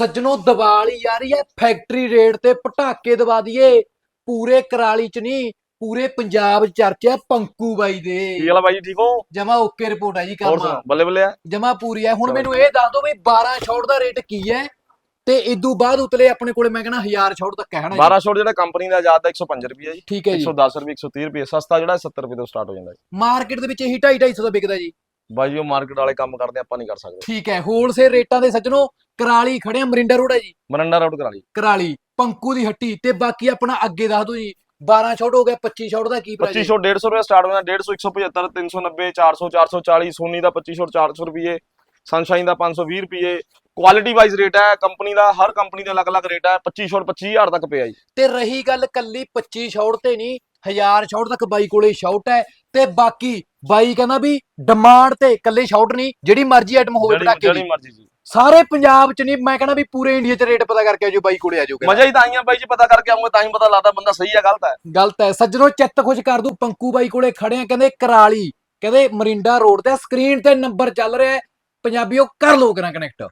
ਸੱਜਣੋ ਦੀਵਾਲੀ ਯਾਰੀ ਹੈ ਫੈਕਟਰੀ ਰੇਟ ਤੇ ਪਟਾਕੇ ਦਵਾ ਦਈਏ। ਪੂਰੇ ਕਰਾਲੀ ਚ ਨਹੀਂ ਪੂਰੇ ਪੰਜਾਬ ਚ ਚਰਚਾ ਪੰਕੂ ਬਾਈ ਕੀ ਦੇ ਹਾਲ ਆ ਬਾਈ ਜੀ ਠੀਕ ਹੋ? ਜਮਾ ਓਕੇ ਰਿਪੋਰਟ ਹੈ ਜੀ ਹੋਰ ਕੰਮ ਸੁਣਾ ਬੱਲੇ ਬੱਲੇ ਆ? ਜਮਾ ਪੂਰੀ ਹੈ। ਹੁਣ। ਮੈਨੂੰ ਇਹ ਦੱਸ ਦਿਓ ਵੀ 12 ਛੋੜ ਦਾ ਰੇਟ ਕੀ ਹੈ ਤੇ ਇਦੋਂ ਬਾਅਦ ਉਤਲੇ ਆਪਣੇ ਕੋਲੇ ਮੈਂ ਕਹਿੰਦਾ 1000 ਛੋੜ ਤੱਕ ਕਹਿਣਾ 12 ਸ਼ੋਟ ਜਿਹੜਾ ਕੰਪਨੀ ਦਾ ਆਜ਼ਾਦ ਦਾ 105 ਰੁਪਏ ਜੀ। ਠੀਕ ਹੈ ਜੀ। 110 ਰੁਪਏ 130 ਰੁਪਏ ਸਸਤਾ ਜਿਹੜਾ 70 ਰੁਪਏ ਤੋਂ ਸਟਾਰਟ ਹੋ ਜਾਂਦਾ ਜੀ। ਮਾਰਕੀਟ ਦੇ ਵਿੱਚ ਇਹੀ 2.5 250 ਦਾ ਵਿਕਦਾ ਜੀ। ਬਾਈ ਉਹ ਮਾਰਕੀਟ ਵਾਲੇ ਕੰਮ ਕਰਦੇ ਆਪਾਂ ਨਹੀਂ ਕਰ ਸਕਦੇ। ਠੀਕ ਹੈ ਹੋਲਸੇਲ ਰੇਟਾਂ ਦੇ ਸੱਜਣੋ ਕਰਾਲੀ ਖੜੇ ਆ ਮਰਿੰਡਾ ਰੋਡ ਹੈ ਜੀ। ਮਰੰਡਾ ਰਾਊਟ ਕਰਾ ਲਈ ਕਰਾਲੀ ਪੰਕੂ ਦੀ ਹੱਟੀ ਤੇ ਬਾਕੀ ਆਪਣਾ ਅੱਗੇ ਦੱਸ ਦਿਓ ਜੀ 12 ਛੋਟ ਹੋ ਗਿਆ 25 ਛੋਟ ਦਾ ਕੀ ਪ੍ਰਾਈਸ 25 ਸ਼ੋਟ 150 ਰੁਪਏ ਸਟਾਰਟ ਹੁੰਦਾ 150 175 390 400 440 ਸੋਨੀ ਦਾ 25 ਸ਼ੋਟ 400 ਰੁਪਏ ਸਨਸ਼ਾਈਨ ਦਾ 520 ਰੁਪਏ ਕੁਆਲਿਟੀ ਵਾਈਜ਼ ਰੇਟ ਹੈ ਕੰਪਨੀ ਦਾ ਹਰ ਕੰਪਨੀ ਦਾ ਅਲੱਗ-ਅਲੱਗ ਰੇਟ ਹੈ 25 ਸ਼ੋਟ 25000 ਤੱਕ ਪਿਆ ਜੀ। ਤੇ ਰਹੀ ਗੱਲ ਕੱਲੀ 25 ਸ਼ਾਟ ਤੇ ਨਹੀਂ 1000 ਸ਼ਾਟ ਤੱਕ ਬਾਈ ਕੋਲੇ ਸ਼ਾਟ ਹੈ ਤੇ ਬਾਕੀ ਬਾਈ ਕਹਿੰਦਾ ਵੀ ਡਿਮਾਂਡ ਤੇ ਕੱਲੇ ਸ਼ਾਟ ਨਹੀਂ ਜਿਹੜੀ ਮਰਜ਼ੀ ਆਈਟਮ ਹੋਵੇ ਜਿਹੜੀ ਪਟਾਕੇ ਜਿਹੜੀ ਮਰਜ਼ੀ ਜੀ। ਸਾਰੇ ਪੰਜਾਬ ਚ ਨਹੀਂ ਮੈਂ ਕਹਿੰਦਾ ਵੀ ਪੂਰੇ ਇੰਡੀਆ ਚ ਰੇਟ ਪਤਾ ਕਰਕੇ ਆਜੋ ਬਾਈ ਕੋਲੇ ਆਜੋ ਮਜ਼ਾ ਹੀ ਤਾਂ ਆਈਆਂ ਬਾਈ ਜੀ ਪਤਾ ਕਰਕੇ ਆਉਂਗਾ ਤਾਂ ਹੀ ਪਤਾ ਲੱਗਦਾ ਬੰਦਾ ਸਹੀ ਹੈ ਗਲਤ ਹੈ ਗਲਤ ਹੈ। ਸੱਜਣੋ ਚਿੱਤ ਖੁਸ਼ ਕਰ ਦੂ ਪੰਕੂ ਬਾਈ ਕੋਲੇ ਖੜੇ ਆ ਕਹਿੰਦੇ ਕਰਾਲੀ। ਕਹਿੰਦੇ ਮਰਿੰਡਾ ਰੋਡ ਤੇ ਸਕਰੀਨ ਤੇ ਨੰਬਰ ਚੱਲ ਰਿਹਾ ਹੈ। ਪੰਜਾਬੀਓ ਕਰ ਲੋ ਕਰਾਂ ਕਨੈਕਟ